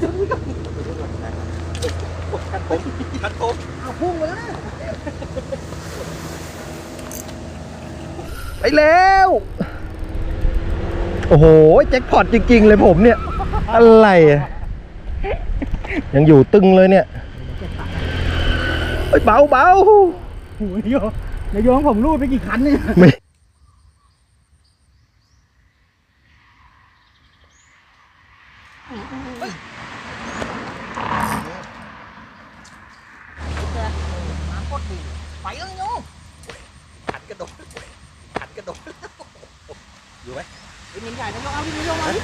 คันผมคันผมเอาพุ่งไปแล้วนะไปแล้ว โอ้โห แจ็คพอตจริง ๆ เลยผมเนี่ย อะไรอะยังอยู่ตึงเลยเนี่ยเอ้ยเบาเบาโอ้โหนายโยนายโยของผมรูดไปกี่คันเนี่ย ไม่ มาโคตรดีไปแล้วโย ขันกระโดดขันกระโดดอยู่ไหม ไอ้มินใหญ่นายโยเอาดินายโยมาดิ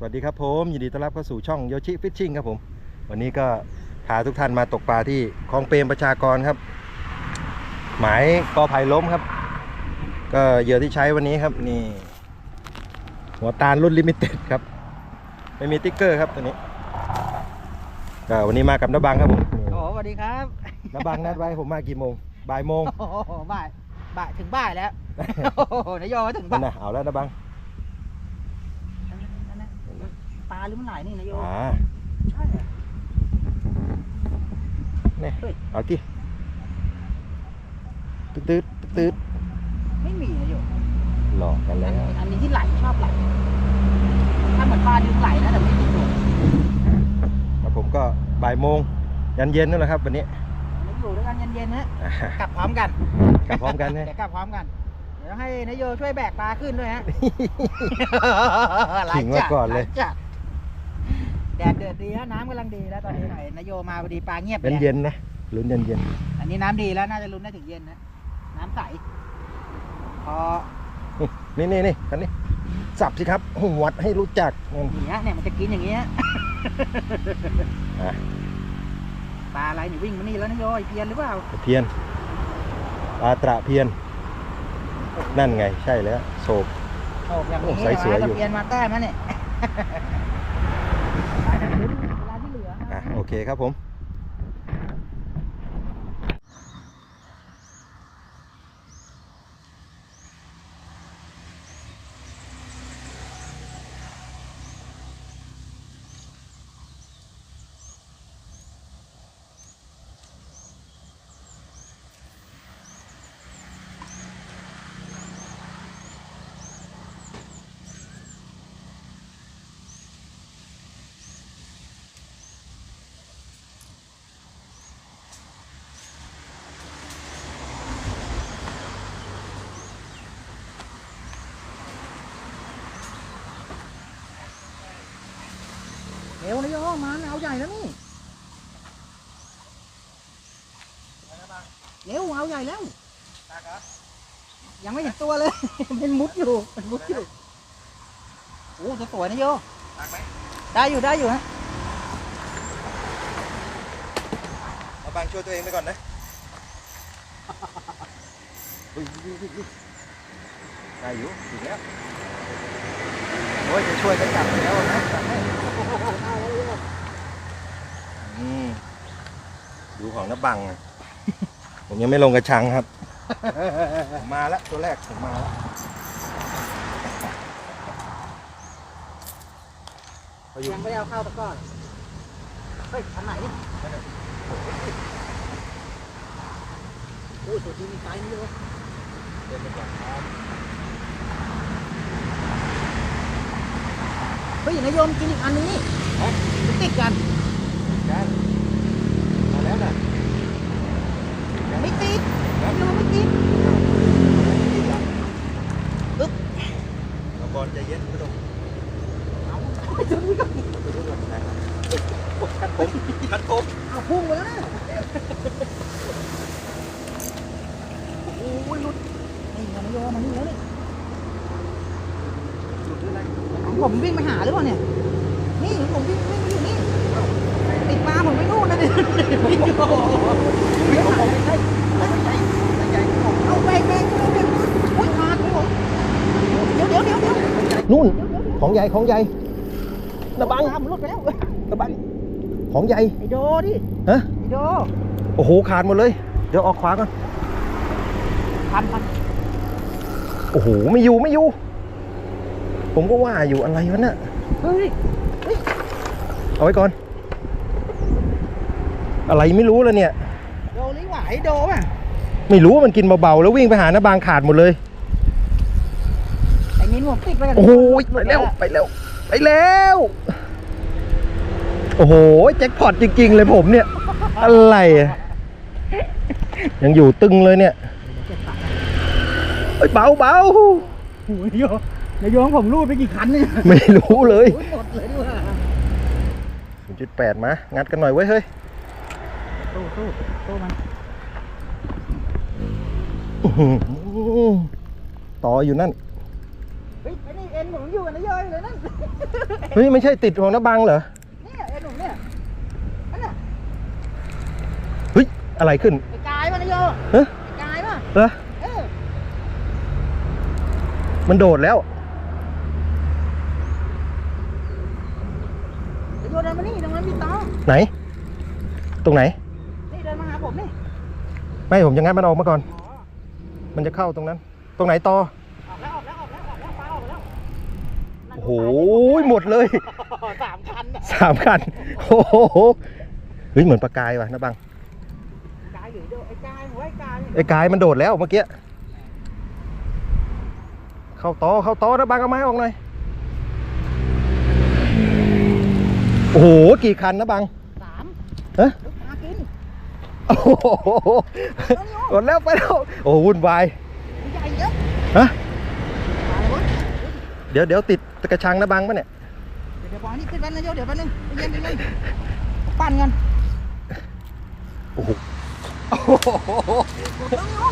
สวัสดีครับผมยินดีต้อนรับเข้าสู่ช่องโยชิฟิชชิ่งครับผม วันนี้ก็พาทุกท่านมาตกปลาที่คลองเปรมประชากรครับ หมายกอไผ่ล้มครับ ก็เหยื่อที่ใช้วันนี้ครับนี่ หัวตาลรุ่นลิมิเต็ดครับ ไม่มีติ๊กเกอร์ครับตัวนี้ก็วันนี้มากับน้าบังครับผมโอ้โหสวัสดีครับน้าบังนัดไว้ผมมากี่โมงบ่ายโมงโอ้โหบ่ายบ่ายถึงบ่ายแล้วโอ้โหนายโยมาถึงบ่านั่ยนนะเอาแล้วน้าบัง นั่นนะ ปลาหรือมันไหลนี่นายโยอ่าใช่เหรอเนี่ยเฮ้ยเอาที่ตืดตืดตืดไม่มีนายโยหลอกกันอัแล้นวอันนี้ที่ไหลชอบไหลถ้าเหมือนปลาดึงไหลนะแต่ไม่มีตัวครับผมก็บ่ายโมงยันเย็นนั่นแหละครับวันนี้เราอยู่ด้วยกันเย็นๆนะอ่ากลับพร้อมกันกลับพร้อมกันนะเดี๋ยวกลับพร้อมกันเดี๋ยวให้นายโยช่วยแบกปลาขึ้นด้วยฮะขิงไว้ก่อนเลยหาจัด แดดเดือดดีฮะน้ำกำลังดีแล้วตอนนี้หน่อยนายโยมาพอดีปลาเงียบเป็นเลยเย็นนะลุ้นเย็นเย็นอันนี้น้ำดีแล้วน่าจะลุ้นได้ถึงเย็นนะน้ำใสพอๆนี่นี่นี่กันนี่สับสิครับหวดให้รู้จักนั่นอย่างเงี้ยเนี่ยมันจะกินอย่างเงี้ยอะปลาอะไรนี่วิ่งมานี่แล้วนายโยไอ้เพียนหรือเปล่าตะเพียนปลาตระเพียน นั่นไงใช่แล้วโศกโอ้อย่างนี้โอ้ใสสวยอยู่ตะเพียนมาแต้มนะเนี่ย ปลาจะลุ้นเวลาที่เหลือนะ อะโอ เคครับผม เร็วนายโยมาเอาใหญ่แล้วนี่เร็วเอาใหญ่แล้วยังไม่เห็นตัวเลยเป็นมุดอยู่เป็นมุดอยู่โอ้สวยๆนะโยตักไหมได้อยู่ได้อยู่ฮะเอาบางช่วยตัวเองไปก่อนนะอุ๊ยอุ๊ยอุ๊ยอุ๊ยได้อยู่ถึงแล้วโอ้ยจะช่วยกันจับแล้วนะ จับให้อืมดูของน้าบังอะ ผมยังไม่ลงกระชังครับ ผมมาแล้วตัวแรกผมมาแล้วเขาอยู่ยังไม่ได้เอาเข้าตะกร้อเฮ้ยอันไหนนี่โอ้ยตัวจริงมีไซส์นี่เลยเดินไปก่อนครับ ฮ้ยนายโยมกินอีกอันนี้มันติดกันกันมาแล้วนะไม่ติดนายโยมไม่ติด เอาบอลใจเย็นกระโดด คันผมคันผม เอาพุ่งไปแล้วนะโอ้ยหลุดนี่นายโยมมันนี่แล้วนี่ของผมวิ่งไปหาหรือเปล่าเนี่ย นี่ของผมวิ่งวิ่งมาอยู่นี่ ดิโอ้โหไม่ใช่ไม่ใช่ไม่ใช่ไม่ใช่เอาแบงแบงเอาแบงอุ้ยขาดเลยผมเดี๋ยวเดี๋ยวเดี๋ยวเดี๋ยว นู่น ของใหญ่ของใหญ่ระบังตามมันหลุดไปแล้วระบังของใหญ่ไอโดดิฮะไอโดโอ้โหขาดหมดเลย เดี๋ยวออกขวาก่อนพันพันโอ้โหไม่อยู่ไม่อยู่ ผมก็ว่าอยู่อะไรวะเนี่ยเฮ้ยเอาไว้ก่อน อะไรไม่รู้แล้วเนี่ย โดลิหวายโดป่ะ ไม่รู้ว่ามันกินเบาๆแล้ววิ่งไปหาหน้าบางขาดหมดเลยไอ้มิ้นผม ติดไปกันโอ้โหไปแล้วไปแล้วไปแล้วโอ้โหแจ็คพอตจริง ๆ เลยผมเนี่ย อะไรอะยังอยู่ตึงเลยเนี่ยเอ้ยเบาเบาโอ้ยโยเดี๋ยวโยงผมรูดไปกี่คันเนี่ยไม่รู้เลยโอ้ยหมดเลยด้วย0.8มา งัดกันหน่อยไว้ยเฮ้ยตู้ตู้ตู้มันอื้อหือต่ออยู่นั่น เฮ้ยไอ้นี่เอ็น ผมอยู่กันนะโยเลยนั่นเฮ้ยไม่ใช่ติดของน้าบังเหรอเนี่ยเอ็นผมเนี่ยนั่นน่ะเฮ้ยอะไรขึ้นไอ้กายป่ะนะโยเฮ้ยไอ้กายป่ะเหรอเออมันโดดแล้วเดี๋ยวโยเดินมานี่ตรงนั้นมีตอไหน ตรงไหน นี่เดินมาหาผมนี่ไม่ผมจะงัดมันออกมาก่อนอ๋อมันจะเข้าตรงนั้น ตรงไหนต่อ หหมดเลยสามคันน่ะสามคันโอ้โหเฮ้ยเหมือนปลากายว่ะนะบังกายอยู่โยไอ้กายหัวไอ้กายไอ้กายมันโดดแล้วเมื่อกี้เข้าต่อเข้าต่อนะบังเอาไม้ออกหน่อยโอ้โหกี่คันนะบังสามเอ๊ะเฮ้ยปลากินโอ้โหหมดแล้วไปแล้วโอ้โหวุ่นวายใหญ่เยอะฮะ ปลาอะไรวะ เดี๋ยวเดี๋ยวติดกระชังนะบังปะเนี่ย เดี๋ยวเดี๋ยวปล่อยนี่ขึ้นไปนะโยเดี๋ยวแป๊บนึงใจเย็นใจเย็นปั่นกันโอ้โห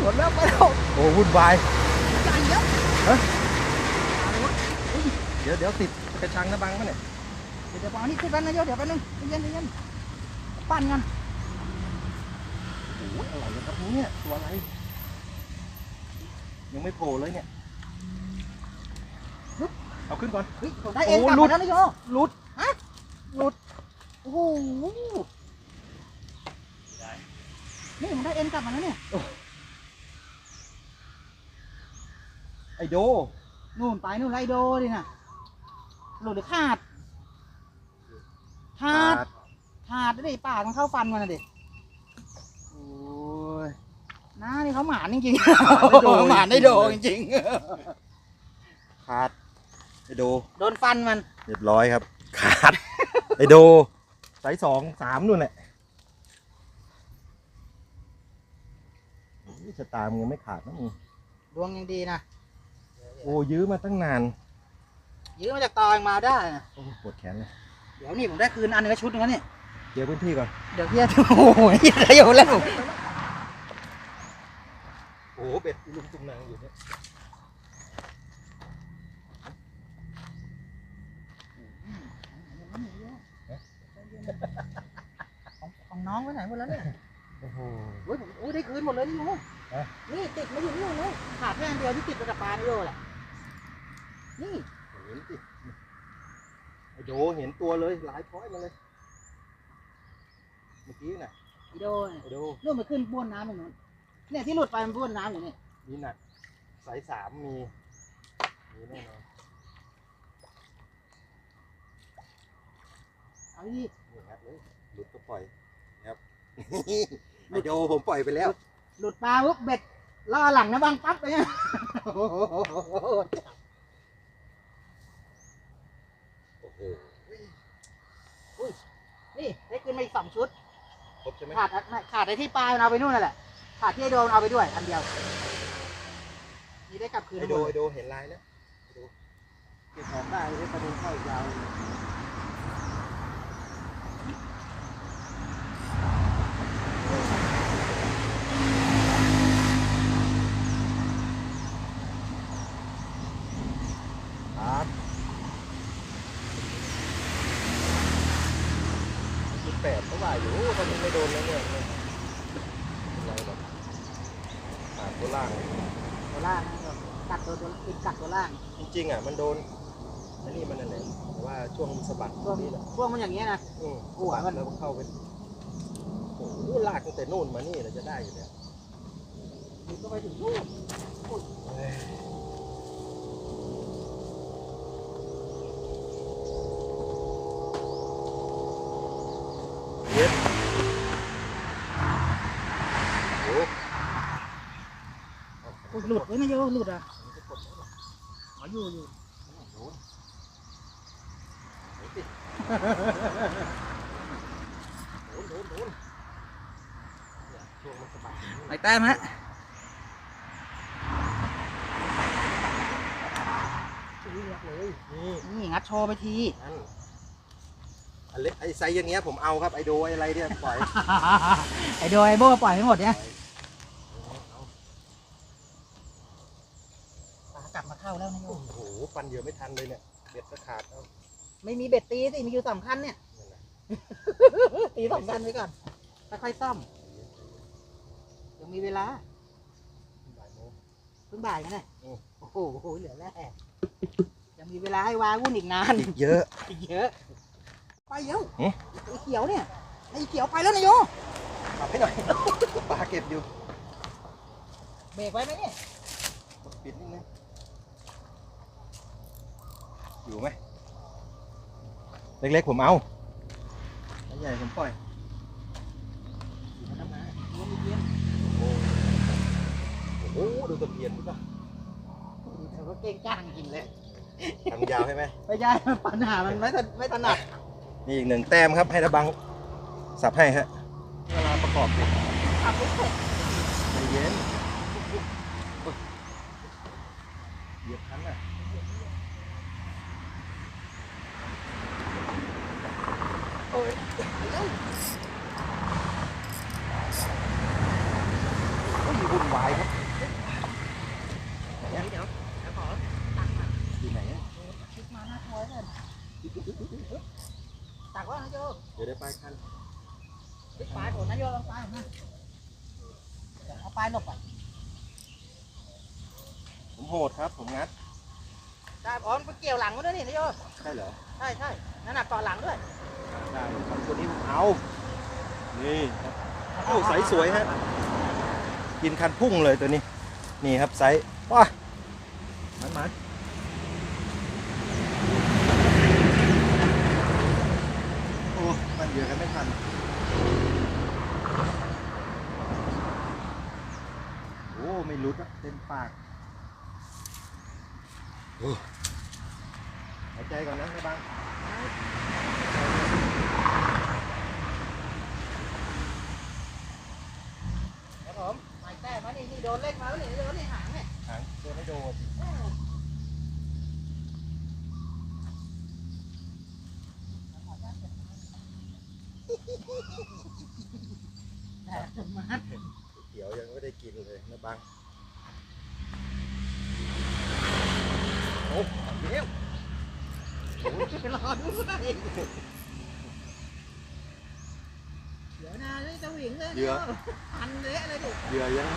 หมดแล้วไปแล้วโอ้วุ่นวายใหญ่เยอะเดี๋ยวเดี๋ยวติดกระชังนะบังปะเนี่ย เดี๋ยวเดี๋ยวปล่อยนี่ขึ้นไปนะโยเดี๋ยวแป๊บนึงใจเย็นใจเย็นปั่นกันโอ้ยอะไรนะครับเนี่ยตัวอะไรยังไม่โผล่เลยเนี่ย เอาขึ้นก่อน เฮ้ยผมได้เองโอ้กลับหลุมาด แล้วนะโยหลุดหลุด โอ้โหนี่ผมได้เอ็นกลับมาแล้วเนี่ยไอโด นู่นไปนู่นไรโดดิน่ะหลุดหรือขาดขาด ขาดดิปากมันเข้าฟันมันนะดิโอ้ย น้านี่เขาหมานจริงหมาได้โด หมานได้โดจริงขาด ไอโดๆโดนฟันมัน เรียบร้อยครับ ขาด ไอโดสายสองสามนู่นแหละโอ้ยชะตามึงยังไม่ขาดนะมึงดวงยังดีนะ โอ้ยื้อมาตั้งนาน ยื้อมาจากตอยังมาได้นะโอ้ปวดแขนเลย เดี๋ยวนี่ผมได้คืนอันหนึงก็ชุดหนึงแล้วเนี่ยเคลียร์พื้นที่ก่อน เดี๋ยวเฮียโอ้โหเฮียขยโยนแล้วโอ้โหเป็ดลุงตุงนางอยู่เนี่ย ของของน้องไว้ไหนหมดแล้วเนี่ยโอ้โหโอ้ยผมโอ้ยได้คืนหมดเลยนี่โยเอ๊ะ นี่ติดมาอยู่นี่เลยขาดแค่อันเดียวที่ติดมาจากปลานี่โยแหละนี่เห็นสิไอโดเห็นตัวเลยหลายพ้อยมาเลย เมื่อกี้น่ะอีโดเนี่ยไอโดนู่นมันขึ้นบ้วนน้ำอย่างนู้นเนี่ยที่หลุดไปมันบ้วนน้ำอยู่นี่มีหนักสายสามมีมีแน่นอนเอาดิ นี่งัดเลยหลุดก็ปล่อยครับไอโดผมปล่อยไปแล้ว หลุดปลาปุ๊บเบ็ดล่อหลังนะบังปั๊บไปเนี่ยโอ้โหนี่ได้คืนมาอีกสองชุด ครบใช่ไหมขาดไม่ขาดไอ้ที่ปลามันเอาไปนู่นนั่นแหละ ขาดที่ไอ้โดนเอาไปด้วย อันเดียว นี่ได้กลับคืนไอทั้งโดหมไอดโดเห็นลายแล้วไอโดเก็บของได้ได้ประเด็นเข้าอีกยาว ครับ ต แปดเท่าไหร่อยู่ตอนนี้ไม่โดนแล้วเนี่ยไม่อะไรหรอกขาดตัวล่าง ตัวล่างนะกัดตัวตัวติดกัดตัวล่าง จ ริงๆอะมันโดนอันนี้มันนั่นแหละแต่ว่าช่วงสะบัดช่วงนี้แหละช่วงมันอย่างเงี้ยนะ อืมหัวมันแล้วก็เข้าไปโอ้โหลากตั้งแต่นู่นมานี่เราจะได้อยู่แล้วมันก็ไปถึงนู่นเฮ้ยเย็ดโอ้อุ๊ยหลุดไว้นะโยหลุดอะ อ๋ออยู่อยู่โดนโดนสิโดนโดนโดนเนี่ยช่วงมันสะบัดอย่างนี้ไปแต้มฮะชีวิตรักเลยนี่นี่งัดโชว์ไปทีนั่นอันเล็กไอ้ไซส์อย่างเงี้ยผมเอาครับไอโดไออะไรเนี่ยปล่อย ไอโดไอโบปล่อยให้หมดเนี่ย เอา ปลากลับมาเข้าแล้วนะโย โอ้โห ฟันเหยอะไม่ทันเลยเนี่ยเบ็ดก็ขาดเอาไม่มีเบ็ดตีสิมีอยู่สามคันเนี่ย นั่นแหละตีสองคันไว้ก่อนค่อยๆซ่อมยังมีเวลาบ่ายโมง เพิ่งบ่ายกันเลยอืม โอ้โหเหลือแร่ยังมีเวลาให้วาวุ่นอีกนาน อีกเยอะ อีกเยอะ ไปเยอะหึ ไอ้เขียวเนี่ยไอ้เขียวไปแล้วนะโยขับให้หน่อยปลาเก็บอยู่เบรกไว้ไหมเนี่ยปิดนิดนึง อยู่ไหมเล็กๆผมเอาไอ้ใหญ่ผมปล่อยทำงานเยี่ยมเยี่ยมโอ้โหดูตะเพียนป่ะเธอก็เก่งจ้างจริงเลยทำยาวใช่ไหมไม่ใช่ปัญหามันไม่ถไม่ถนัดนี่อีกหนึ่งแต้มครับให้ระบังสับให้ฮะเวลาประกอบเสร็จขับรถเสร็จใจเย็นเหยียบคันอะโอ้ยโอ้ยวุ่นวายครับ เดี๋ยวเดี๋ยวเดี๋ยวขอตักมา อยู่ไหนอะ ชิดมาหน้าคอยเลยตักว่านะโย เดี๋ยวได้ไปคัน ชิดปลายก่อนนะโยลองปลายนะเดี๋ยวเอาปลายหลบไป ผมโหดครับ ผมงัด ได้อ๋อมันเกี่ยว หลังมาด้วยนี่นะโยใช่เหรอใช่ใช่นั่นน่ะเกาะหลังด้วยได้ครับตัวนี้ผมเอา นี่ครับโอ้ไซส์สวยฮะกินคันพุ่งเลยตัวนี้ นี่ครับไซส์ว้ามันมันโอ้มันเยอะกันไม่ทันโอ้ ไม่รุดอะเต็มปาก โอ้ หายใจก่อนนะไม่บังครับผมหมายแต้มมานี่นี่โดนเล่นมาแล้วนี่โดนนี่หางเนี่ยหางโดนไม่โดน แต่มา เขียวยังไม่ได้กินเลยนะบังโอ้เดี๋ยว รอด้วย เดี๋ยวนะนี่จะหวิงเลยนะพันเละเลยดิเหยื่อยัง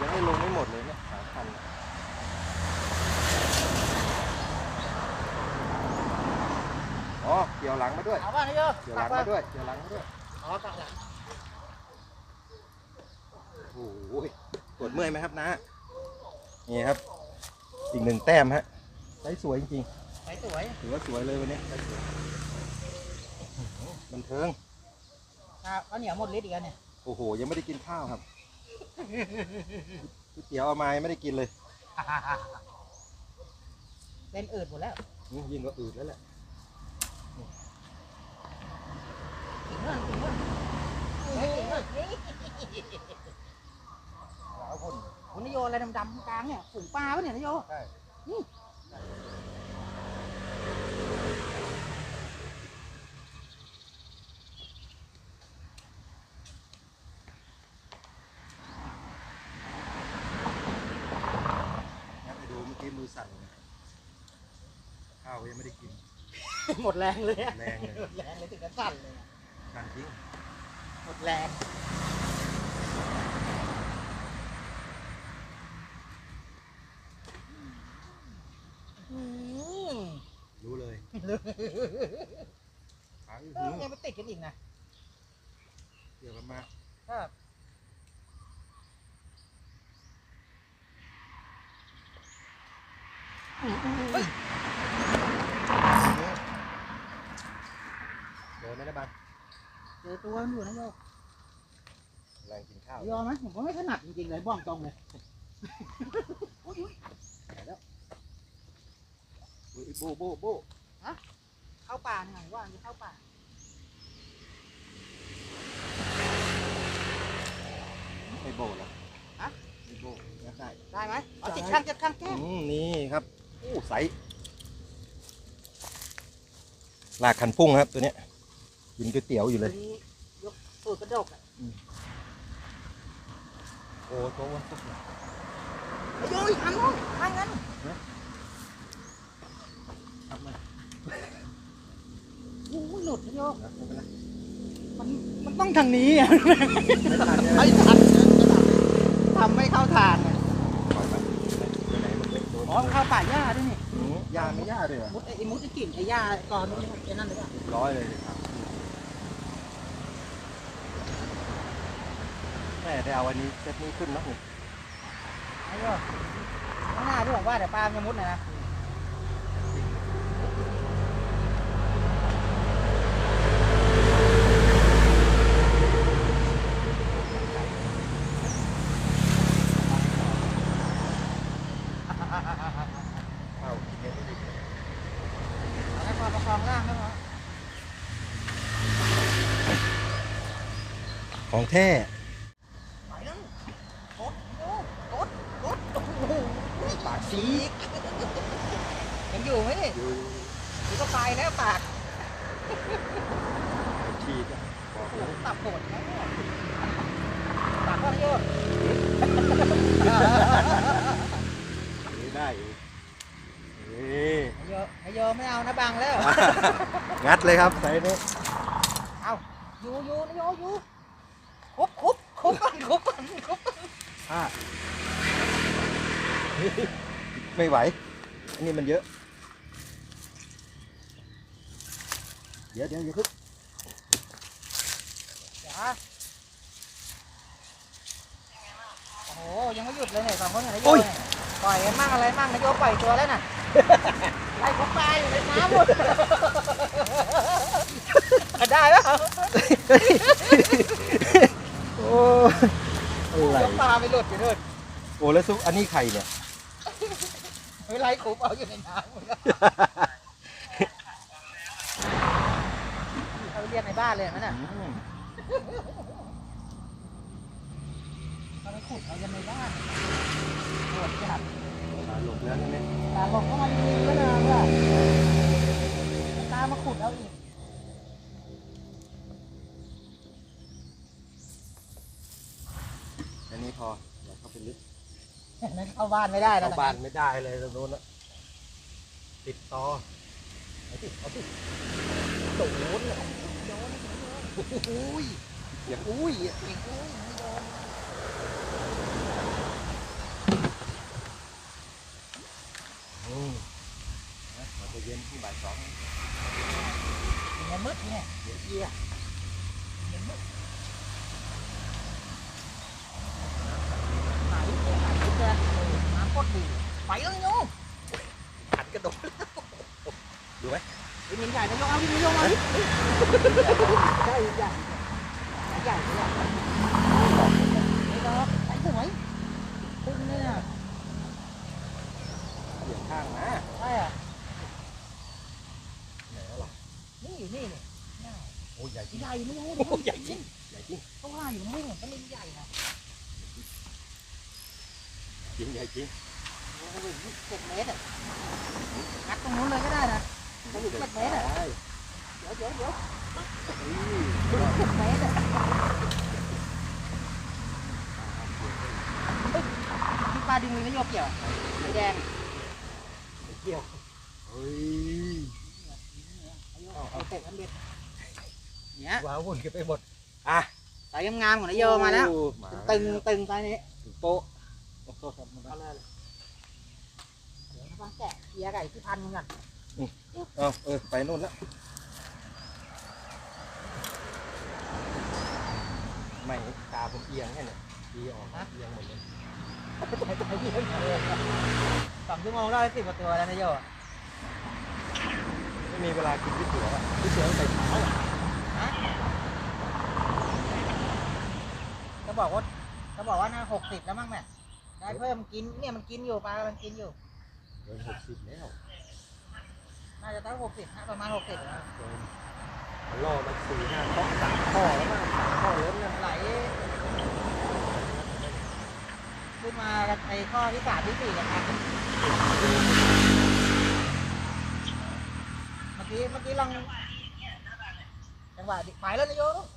ยังไม่ลงไม่หมดเลยเนี่ยสามพันอ๋อเกี่ยวหลังมาด้วย เอาป่ะนี่โยเกี่ยวหลังมาด้วย เกี่ยวหลังมาด้วย อ๋อตักหลังโอ้โหปวดเมื่อยไหมครับนะนี่ครับ อีกหนึ่งแต้มฮะได้สวยจริงไป สวยๆถือว่าสวยเลยวันนี้ได้สวยบันเทิงข้าวข้าวเหนียวหมดฤทธิ์อีกแล้วเนี่ยโอ้โห ยังไม่ได้กินข้าวครับก๋วยเตี๋ยวเอามายังไม่ได้กินเลยเล่นอืดหมดแล้วอืมยิ่งกว่าอืดแล้วแหละกินเรื่องกินเรื่องเฮ้ยกินเรื่องนี่เอาคนคุณนายโยอะไรดำๆกลางเนี่ยฝูงปลาปะเนี่ยนายโยใช่ นี่ งั้นไปดูเมื่อกี้มือสั่นเลย ข้าวยังไม่ได้กิน หมดแรงเลยอะแรงเลย หมดแรงเลยถึงกระสั่นเลยอะการจริงหมดแรงอืมรู้เลยขาเออยังไม่ติดกันอีกนะเกี่ยวกันมาครับโดนไหมนะบัง เจอตัว มันอยู่นะโยกแรงกินข้าว ยอมไหมผมก็ไม่ถนัดจริงๆเลยบ้องตรงเลยอุ้ยบูบูบูเข้าป่าหน่อยว่าจะเข้าป่าไม่โบหรอฮะไม่โบงัดได้ได้ไหมเอาจิตข้างจิตข้างแก้มอืมนี่ครับโอ้ใสลากขันพุ่งครับตัวเนี้ยกินก๋วยเตี๋ยวอยู่เลย นี่ยกสูดกระดกอะโอ้ตัววันตุกเนี่ยไอ้โยยทางนู้นทางนั้นทำมาโอ้ยหลุดนะโยกไม่เป็นไรมันมันต้องทางนี้อะไม่ทันเนี่ยไม่ทันทำไม่เข้าทางอะปล่อยไปไปไหนมันเป็นโดนอ๋อมันเข้าป่าหญ้าด้วยนี่อืมยาไม่ยาเลยเหรอมุดไอ้มุดไอ้กิ่งไอ้หญ้าก่อนนู้นไอ้นั่นเลยป่ะร้อยเลยครับ แม่ได้เอาวันนี้เซตนี้ขึ้นเนอะนี่ไอ้โยกข้างหน้าที่ผมว่าเดี๋ยวปลามันจะมุดนะนะเอาเห็นดิเอาแล้พอประคองล่างแล้วพอของแท้ ไปแล้วกดโยกกดกดโอ้โห ปากซี ยังอยู่ไหมนี่ อยู่ หรือก็ไปแล้วปาก ฉีดอะบอก โอ้ เล โห ย ตับปวดแล้วปากก็โยก นี่ได้อีกนี่ ไอ้โยไอ้โยไม่เอานะบังแล้ว งัดเลย ครับใส่นี่เอาอยู่อยู่นะโยอยู่คุบคุบคุบก่อนคุบก่อนคุบก่อนอะไม่ไหว อันนี้มันเยอะ เดี๋ยวเดี๋ยวอย่าเพึ่งจ้าโอ้โห ยังไม่หยุดเลยเนี่ยสองคนเนี่ยนะโยเนี่ยปล่อยกันมั่งอะไรมั่งนะโยปล่อยตัวแล้วน่ะไล่เขาตายอยู่ในน้ำหมด ได้ปะโอ้อะไรยกปลาไปหลุดอยู่นู่นโอ้แล้วซุปอันนี้ไข่เนี่ยไม่ไล่ขุบเอาอยู่ในน้ำหมดแล้วเขาเรียกในบ้านเลยเห็นไหมน่ะอืมเขาไปขุดเอากันในบ้านปวดจัดปลาหลบแล้วใช่ไหมตาบอกว่ามันมีก็นานว่ะต เข้าบ้านไม่ได้แล้วเข้านะบ้านไม่ได้เลยตรงโน้นอะติดต่อเอาสิเอาสิโดนเลยอุ้ยอย่าอุ้ยอีกอุ้ยไม่โดนอืมนะมันจะเย็นที่บ่ายสองอย่างนี้มืดเนี่ยเดี๋ยวเยี่ยหายหายทุกเลยน้ำโคตรดีไปแล้วโยมหันกระโดดดูไหมวินินใหญ่นะโยมเอาวินินโยมเอาดิใหญ่ใหญ่ใหญ่ใหญ่ไม่ ดอกใส่สวยตึงเนี่ยเบี่ยงข้างนะใช่อะไหนแล้วล่ะนี่อยู่นี่เนี่ย จริงใหญ่จริงโอ้โหเจ็ดเมตรอะงัดตรงนู้นเลยก็ได้นะผมอยู่เจ็ดเมตรอะได้เดี๋ยวเดี๋ยวเดี๋ยวอืมเจ็ดเมตรอะที่ปลาดึงมีนโยกเกี่ยวสีแดงเกี่ยวเฮ้ยเอาเอาเตะอันเด็ดเนี้ยว้าวุ่นกันไปหมดอะสายงามๆของนายโยมาแล้วโอ้าตึงตึงไซส์นี้โป๊ะ โอ้โหครับเอาเลยเดี๋ยวต้องแกะเคลียร์ไก่ที่พันกันเอาเออ ไปนู่นแล้วไม่ตาผมเอียงแค่เนี่ยดีออกเอียงหมดเลยสองชั่วโมงได้สิบกว่าตัวแล้วนายโยไม่มีเวลากินที่เสือที่เสือใส่เท้าอะก็บอกว่าก็บอกว่าน่าหกสิบแล้วมั้งแม่ ได้เพิ่มกินเนี่ยมันกินอยู่ปลากำลังกินอยู่เกินหกสิบแล้วน่าจะตั้งหกสิบนะประมาณหกสิบเกินล่อมาสี่ห้าข้อสามข้อแล้วมั้งสามข้อล้นนะไหลขึ้นมากันไอ้ข้อที่สามที่สี่กันครับเมื่อกี้เมื่อกี้ลองจังหวะดิไปแล้วนายโยไป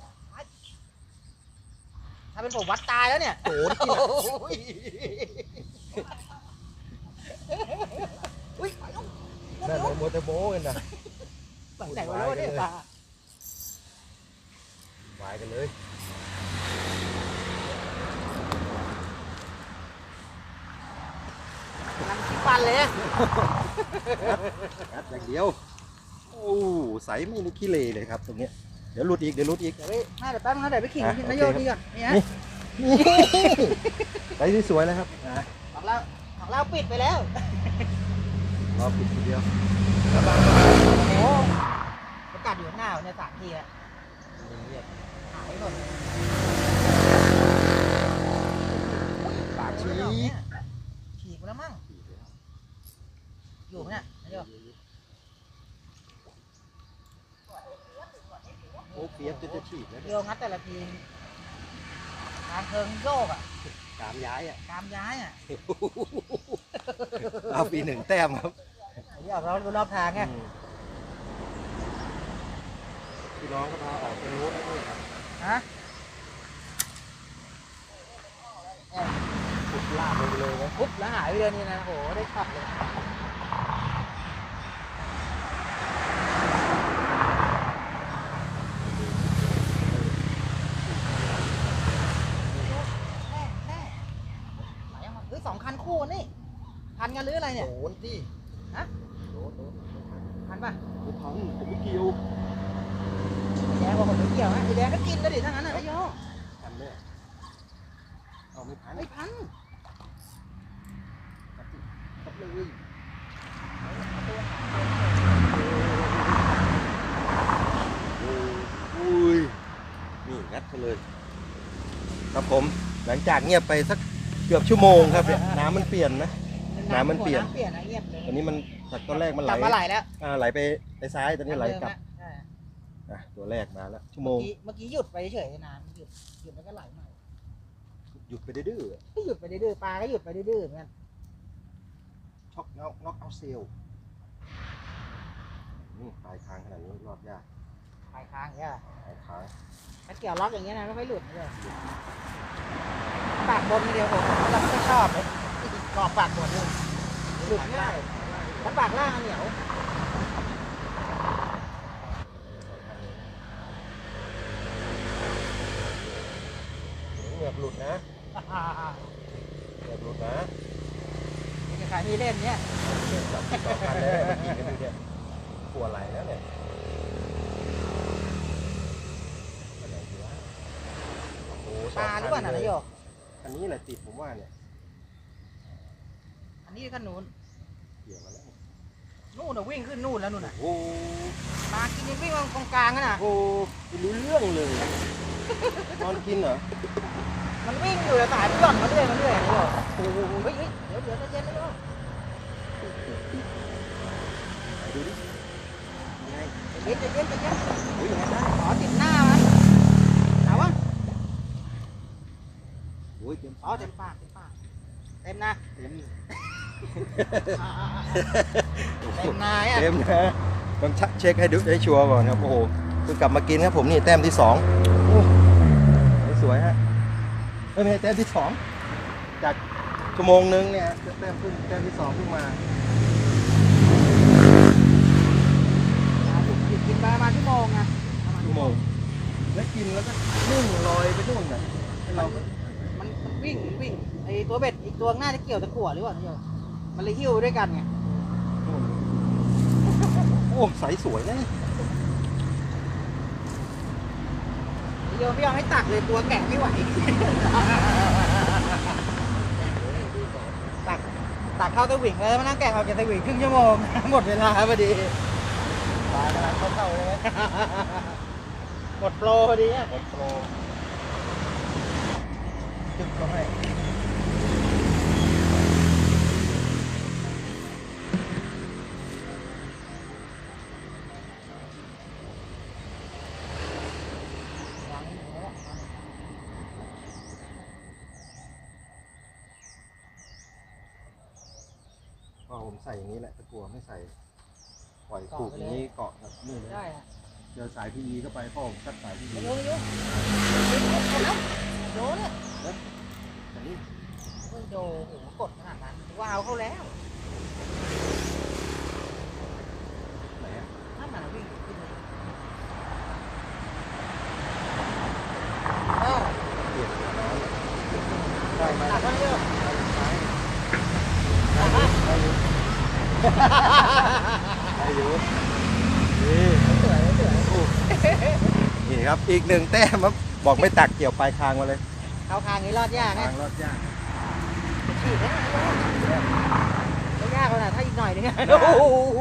ถ้าเป็นผมวัดตายแล้วเนี่ยโดนที่ไหนอุ้ยไปแล้วนั่นโมเตอร์โบกันนะไปไหนวะแล้วเนี่ยปลาวายกันเลยกำลังคิดฟันเลยงัดอย่างเดียว โอ้ใสไม่มีขี้เลเลยครับตรงเนี้ย เดี๋ยวหลุดอีก เดี๋ยวหลุดอีก เดี๋ยวไปน่าเดี๋ยวแป๊บนึงนะเดี๋ยวไปขิงอะนายโยโอเค ดีก่อนนี่ฮะนี่ใสที่สวยแล้วครับอะของเราของเราปิดไปแล้ว รอปิดทีเดียว โอ้ประกาศอยู่ข้างหน้าในยสามทีอะเงียบหายหมดปากชี้เนี่ยฉีกไปแล้วมั้ง อยู่ไหมเนี่ยนายโย โอ้ เปียบจนจะฉีกแล้วโยงัดแต่ละทีทางเทิงโยกอะตามย้ายอะตามย้ายอะเอาปีหนึ่งแต้มครับเดี๋ยวเราดูรอบทางไงพี่น้องก็พาออกไปรู้แล้วด้วยครับฮะขุดลากลงไปเลยนะปุ๊บแล้วหายไปเลยนี่นะโอ้โหได้ช็อตเลยแน่แน่ไหลออกมาเฮ้ยสองคันคู่กันนี่พันกันหรื ออะไรเนี่ย โดนดิฮะ โดนโดนพันป่ะไม่ทันผมไม่เกี่ยวไอ้แดงบอกผมไม่เกี่ยวนะไอ้แดงก็กินแล้วดิถ้างั้นน่ะไอ้โยทันไหมเอาไม่ทันไม่พันครับเลยอุ้ยนี่งัดเขาเลย ครับผมหลังจากเงียบไปสักเกือบชั่วโมงครับเนี่ยน้ำมันเปลี่ยนนะ น้ำมันเปลี่ยนน้ำเปลี่ยนนะเงียบเลยตอนนี้มันจากตอนแรกมันไหกลลับมาไหลแล้วอ่าไหลไปไปซ้ายตอนนี้ไหลกลับใช่อะตัวแรกมาแล้วชั่วโมเมื่องกี้เมื่อกี้หยุดไปเฉยๆนานหยุดหยุดแล้วก็ไหลใหม่หยุดไปดื้อก็หยุดไปดื้อๆปลาก็หยุดไปดื้อๆเหมือนกันๆช็อกน็อกน็อกเอาเซลล์นี่ปลายคางขนาดนี้รอดยากปลายค้างอย่างเงี้ยปลายคางถ้าเกี่ยวล็อกอย่างเงี้ยนะไม่ค่อยหลุดเลยปากบนนี่เดียวผมเราไม่ชอบเลย กรอบปากบนเลยหลุดง่ายถ้าปากล่างอะเหนียวเหงือกหลุดนะเหงือกหลุดนะนี่ขายมีเล่นเนี้ยจับที่สองพันแล้วมากินกันดูเนี่ยปวดไหลแล้วเนี่ยอะไรดีวะโอ้โหสปองลาหรือพัเปล่าน่ะนายโยอันนี้แหละติดผมว่าเนี่ยอั นนี้ขนุนเกี่ยวมาแล้วนู่นน่ะวิ่งขึ้นนู่นแล้วนู่นน่ะโอ้โหปลากินยังวิ่งมาตรงกลางกันน่ะ โอ้โหไม่รู้เรื่องเลยนอนกินเหรอมันวิ่งอยู่แต่สายมันหย่อนมาเรื่อยมาเรื่อยนายโยโอ้โหเฮ้ยเฮ้ยเดี๋ยวเดี๋ยวใจเย็นนายโยไหนดูดิยังไงใจเย็นใจเย็นใจเย็นโอ้ยยังไงได้ขอติดหน้ามันถามว่าโอ้ยเต็มอ๋อเต็มปากเต็มปาก เต็มนะเต็มเต็มนายอะเต็มนะต้องเช็คให้ดูให้ชัวร์ก่อนครับโอ้โหเพิ่งกลับมากินครับผมนี่แต้มที่สองโอ้สวยๆฮะเอ้ยไม่ใช่แต้มที่สองจากชั่วโมงนึงเนี่ยแต้มเพิ่งแต้มที่สองเพิ่งมาหยุดกินไปประมาณชั่วโมงนะประมาณชั่วโมงกินแล้วก็นิ่งลอยไปนู่นน่ะให้เราก็มันมันวิ่งมันวิ่ง ไอตัวเบ็ดอีกตัวหน้าจะเกี่ยวตะกั่วหรือเปล่าโยมันเลยหิ้วด้วยกันไงโอ้ใสสวยนะนี่โยไม่ยอมให้ตักเลยตัวแกะไม่ไหว ตักตักเข้าตะหวิ่งแล้วมานั่งแกะออกจากตะหวิ่งครึ่งชั่วโมง หมดเวลาพอดีปลากำลังเข้าๆเลยไหมหมดโปรพอดีอะหมดโปรจึ๊บก็ให้ก็ ส่อย่างนี้แหละตะกัวไม่ใส่ ปล่อยผูกอย่างนี้เกาะแบบนี่เลยได้อะเจอสายพีอีเข้าไปพ่อผมซัดสายพีอีโยโยโยเนี่ยอันนี้โอ้ยโยโหกดขนาดนั้นว้าวเข้าแล้วไหนอะนั่นน่ะวิ่งขึ้นเลยเออเปลี่ยนได้ไหมหนักแล้วโยได้ อยู่นี่เสือเสือนี่ครับอีกหนึ่งแต้มครับบอกไม่ตักเกี่ยวปลายคางมาเลยเข้าคางนี้รอดยากนะคางรอดยากฉีดนะไม่ยากขนาดถ้าอีกหน่อยนึงอะโอ้โห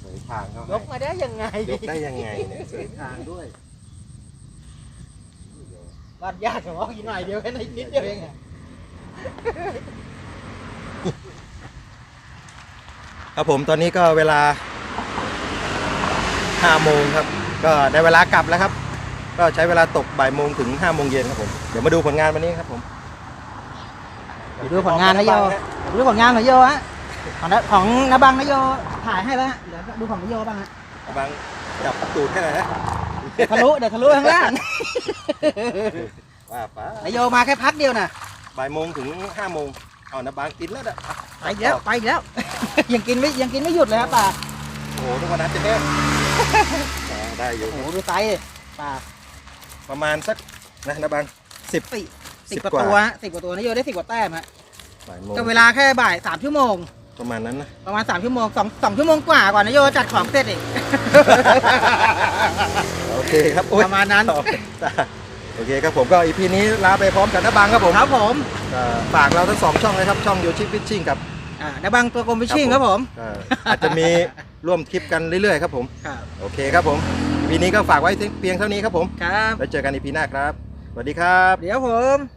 เสยคางเข้ายกมาได้ยังไงยกได้ยังไงเนี่ยเสยคางด้วยรอดยากแต่ว่าอีกหน่อยเดียวแค่นิดเดียวเองอะ ครับผมตอนนี้ก็เวลา5โมงครับ ก็ได้เวลากลับแล้วครับ ก็ใช้เวลาตกบ่ายโมงถึง5โมงเย็นครับผมเดี๋ยวมาดูผลงานวันนี้ครับผมเดี๋ยวดูผลงานนะโยเดี๋ยวดูผลงานของโยฮะของนของนบังนะโยถ่ายให้แล้วฮะเดี๋ยวดูของนโยบ้างฮะบางจับตูดแค่ไหนนะเดี๋ยวทะลุเดี๋ยวทะลุข้างล่างว่าไปนโยมาแค่พักเดียวน่ะบ่ายโมงถึง5โมงเอานะบางกินแล้วนะไปอีกแล้วไปอีกแล้ว ยังกินไม่ยังกินไม่หยุดเลยครับป่าโอ้โหทุกวันนั้นจะแน่ได้อยู่ โอ้โหดูไซส์ดิป่าประมาณสักนะนะบางสิบสิบสิสิบบกว่ากว่าตัวฮะสิบกว่าตัวนโยได้สิบกว่าแต้มฮะบ่ายโมงก็เวลาแค่บ่ายสามชั่วโมง ประมาณนั้นนะ ประมาณสามชั่วโมงสองสองชั่วโมงกว่าก่อนนโยจัดของเสร็จอีก โอเคครับโอ้ยประมาณนั้น โอเคครับผมก็อีพีนี้ลาไปพร้อมกันนะบางครับผมครับผมก็ฝากเราทั้งสองช่องเลยครับ ช่องโยชิฟิชชิ่งกับ อ่าในบางตัวกลมฟิชชิ่งครับผมก็อาจจะมีร่วมทริปกันเรื่อยๆครับผม ครับโอเคครับผมอีพีนี้ก็ฝากไว้เพียงเท่านี้ครับผมครับ แล้วเจอกันอีพีหน้าครับ สวัสดีครับ เดี๋ยวผม